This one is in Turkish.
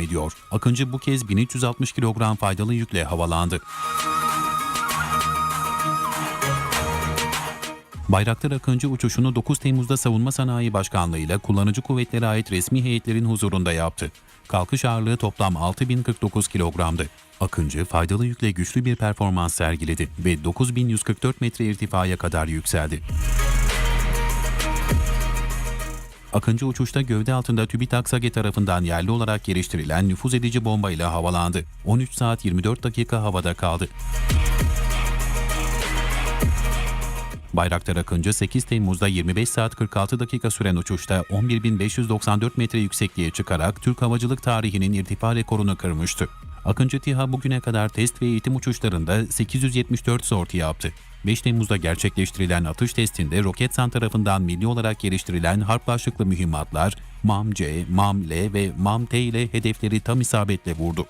ediyor. Akıncı bu kez 1360 kilogram faydalı yükle havalandı. Bayraktar Akıncı uçuşunu 9 Temmuz'da Savunma Sanayi Başkanlığı ile kullanıcı kuvvetlere ait resmi heyetlerin huzurunda yaptı. Kalkış ağırlığı toplam 6049 kilogramdı. Akıncı faydalı yükle güçlü bir performans sergiledi ve 9144 metre irtifaya kadar yükseldi. Akıncı uçuşta gövde altında TÜBİTAK SAGE tarafından yerli olarak geliştirilen nüfuz edici bombayla havalandı. 13 saat 24 dakika havada kaldı. Bayraktar Akıncı 8 Temmuz'da 25 saat 46 dakika süren uçuşta 11.594 metre yüksekliğe çıkarak Türk havacılık tarihinin irtifa rekorunu kırmıştı. Akıncı TİHA bugüne kadar test ve eğitim uçuşlarında 874 sorti yaptı. 5 Temmuz'da gerçekleştirilen atış testinde Roketsan tarafından milli olarak geliştirilen harp başlıklı mühimmatlar MAM-C, MAM-L ve MAM-T ile hedefleri tam isabetle vurdu.